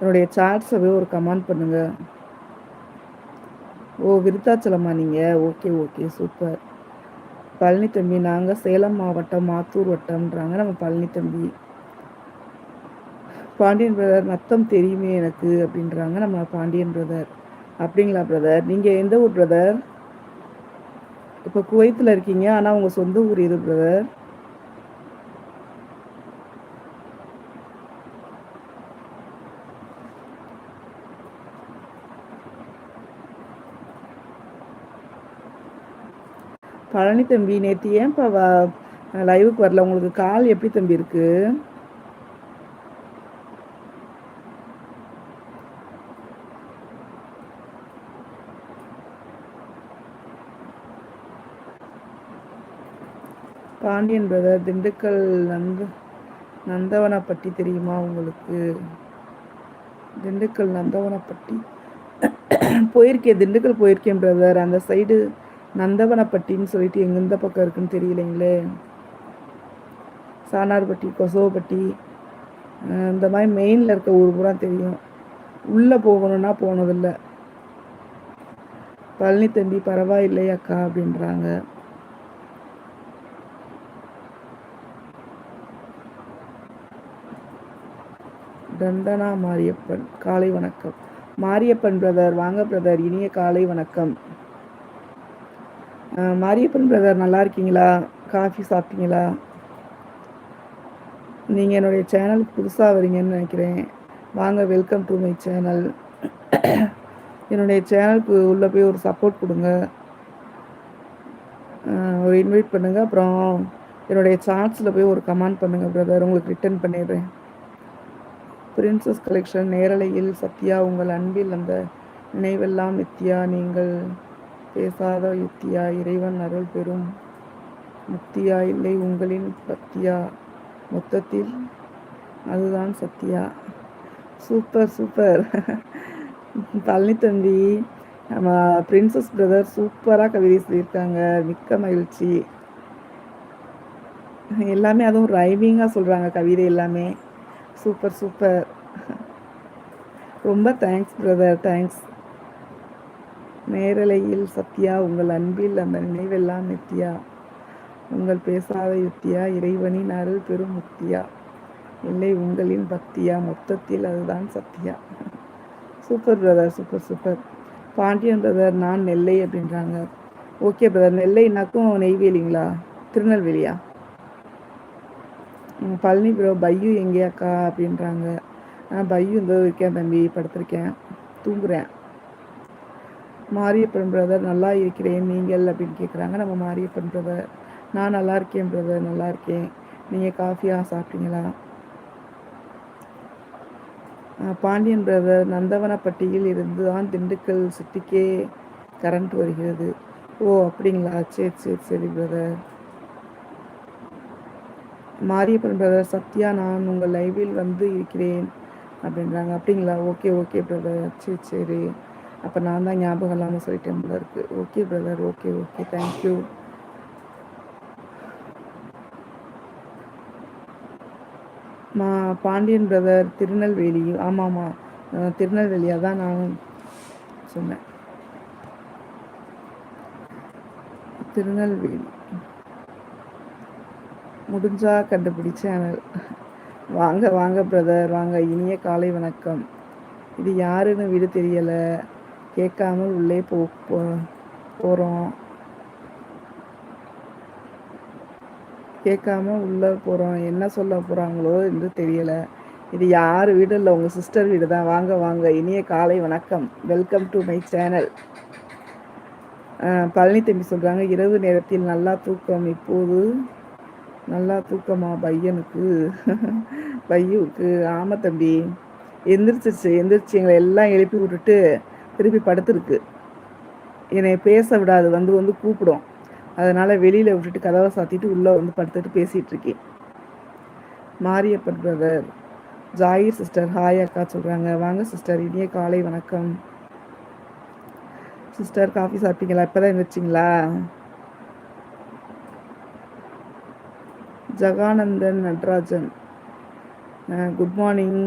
என்னுடைய சாட்ஸை ஒரு கமெண்ட் பண்ணுங்கள் ஓ விருத்தாச்சலமா நீங்கள் ஓகே ஓகே சூப்பர் பழனி தம்பி நாங்கள் சேலம் மாவட்டம் மாத்தூர் வட்டம்ன்றாங்க நம்ம பழனி தம்பி. பாண்டியன் பிரதர் நத்தம் தெரியுமே எனக்கு அப்படின்றாங்க நம்ம பாண்டியன் பிரதர் அப்படிங்களா பிரதர் நீங்கள் எந்த ஊர் பிரதர் இப்போ குவைத்தில் இருக்கீங்க ஆனால் உங்கள் சொந்த ஊர் எது பிரதர் பழனி தம்பி நேற்று ஏன் இப்போ லைவுக்கு வரல? உங்களுக்கு கால் எப்படி தம்பி இருக்கு? பாண்டியன் பிரதர் திண்டுக்கல் நந்த நந்தவனப்பட்டி தெரியுமா உங்களுக்கு? திண்டுக்கல் நந்தவனப்பட்டி. போயிருக்கேன் திண்டுக்கல் போயிருக்கேன் பிரதர் அந்த சைடு நந்தவனப்பட்டின்னு சொல்லிட்டு எங்கெந்த பக்கம் இருக்குன்னு தெரியலைங்களே. சானார்பட்டி கொசவப்பட்டி இந்த மாதிரி மெயினில் இருக்க ஊர் பூரா தெரியும். உள்ளே போகணுன்னா போனதில்லை. பழனி தம்பி பரவாயில்லை அக்கா அப்படின்றாங்க. தண்டனா மாரியப்பன் காலை வணக்கம். மாரியப்பன் பிரதர் வாங்க பிரதர் இனிய காலை வணக்கம். மாரியப்பன் பிரதர் நல்லா இருக்கீங்களா காஃபி சாப்பிட்டீங்களா? நீங்கள் என்னுடைய சேனலுக்கு புதுசாக வரீங்கன்னு நினைக்கிறேன். வாங்க வெல்கம் டு மை சேனல் என்னுடைய சேனலுக்கு உள்ளே போய் ஒரு சப்போர்ட் கொடுங்க. ஒரு இன்வைட் பண்ணுங்கள் அப்புறம் என்னுடைய சார்ட்ஸில் போய் ஒரு கமெண்ட் பண்ணுங்கள் பிரதர் உங்களுக்கு ரிட்டர்ன் பண்ணிடுறேன். பிரின்சஸ் கலெக்ஷன் நேரலையில் சத்யா உங்கள் அன்பில் அந்த நினைவெல்லாம் நித்யா நீங்கள் பேசாத யுக்தியா இறைவன் அருள் பெறும். முக்தியா? இல்லை உங்களின் பக்தியா? மொத்தத்தில் அதுதான் சத்தியா. சூப்பர் சூப்பர் பழனி தம்பி நம்ம பிரின்சஸ் பிரதர் சூப்பராக கவிதை சொல்லியிருக்காங்க மிக்க மகிழ்ச்சி. எல்லாமே அதுவும் ரைவிங்காக சொல்கிறாங்க கவிதை எல்லாமே. சூப்பர் சூப்பர் ரொம்ப தேங்க்ஸ் பிரதர் தேங்க்ஸ் நேரலையில் சத்யா உங்கள் அன்பில் அந்த நினைவெல்லாம் நித்யா உங்கள் பேசாத யுத்தியா? இறைவனின் அருள் பெரும் முக்தியா? இல்லை உங்களின் பக்தியா? மொத்தத்தில் அதுதான் Sathya super brother super super. Pandian brother நான் நெல்லை அப்படின்றாங்க. ஓகே பிரதர் நெல்லைனாக்கும் நெய்வேலிங்களா? திருநெல்வேலியா? பழனி ப்ரோ பையு எங்கேயாக்கா அப்படின்றாங்க. பையு இந்த இருக்கேன் தம்பி படுத்திருக்கேன். தூங்குறேன். மாரியப்பன் பிரதர் நல்லா இருக்கிறேன் நீங்கள் அப்படின்னு கேட்குறாங்க நம்ம மாரியப்பன் பிரதர் நான் நல்லா இருக்கேன் பிரதர் நல்லா இருக்கேன். நீங்கள் காஃபியாக சாப்பிட்டீங்களா? பாண்டியன் பிரதர் நந்தவனப்பட்டியில் இருந்து தான் திண்டுக்கல் சிட்டிக்கே கரண்ட் வருகிறது. ஓ அப்படிங்களா? சரி சரி சரி பிரதர் மாரியப்பன் பிரதர் சத்யா நான் உங்கள் லைவில் வந்து இருக்கிறேன் அப்படின்றாங்க. அப்படிங்களா? ஓகே ஓகே பிரதர் சரி சரி. அப்போ நான் தான் ஞாபகம் இல்லாமல் சொல்லிட்டேன் போல இருக்குது okay brother okay okay thank you மா பாண்டியன் பிரதர் திருநெல்வேலி. ஆமாம்மா. திருநெல்வேலியாக தான் நான் சொன்னேன். திருநெல்வேலி. முடிஞ்சா கண்டுபிடி சேனல் வாங்க வாங்க பிரதர் வாங்க இனிய காலை வணக்கம். இது யாருன்னு வீடு தெரியலை. கேட்காமல் உள்ளே போ போகிறோம் கேட்காம உள்ளே போகிறோம் என்ன சொல்ல போகிறாங்களோ என்று தெரியலை. இது யார் வீடு? இல்லை உங்கள் சிஸ்டர் வீடு தான். வாங்க வாங்க. இனிய காலை வணக்கம். Welcome to my channel Palani தம்பி சொல்கிறாங்க இரவு நேரத்தில் நல்லா தூக்கம். இப்போது நல்லா தூக்கமா பையனுக்கு? பையனுக்கு ஆமாம் தம்பி. எந்திரிச்சிருச்சு. எந்திரிச்சு எங்களை எல்லாம் எழுப்பி விட்டுட்டு திருப்பி படுத்துருக்கு. என்னை பேச விடாது வந்து வந்து கூப்பிடும். அதனால் வெளியில் விட்டுட்டு கதவை சாத்திட்டு உள்ளே வந்து படுத்துட்டு பேசிகிட்டு இருக்கேன். Mariyappan brother Jayir sister hi அக்கா சொல்கிறாங்க வாங்க சிஸ்டர் இனிய காலை வணக்கம். சிஸ்டர் காஃபி சாப்பிட்டீங்களா? இப்போ தான் வச்சிங்களா ஜகானந்தன் நட்ராஜன். Good morning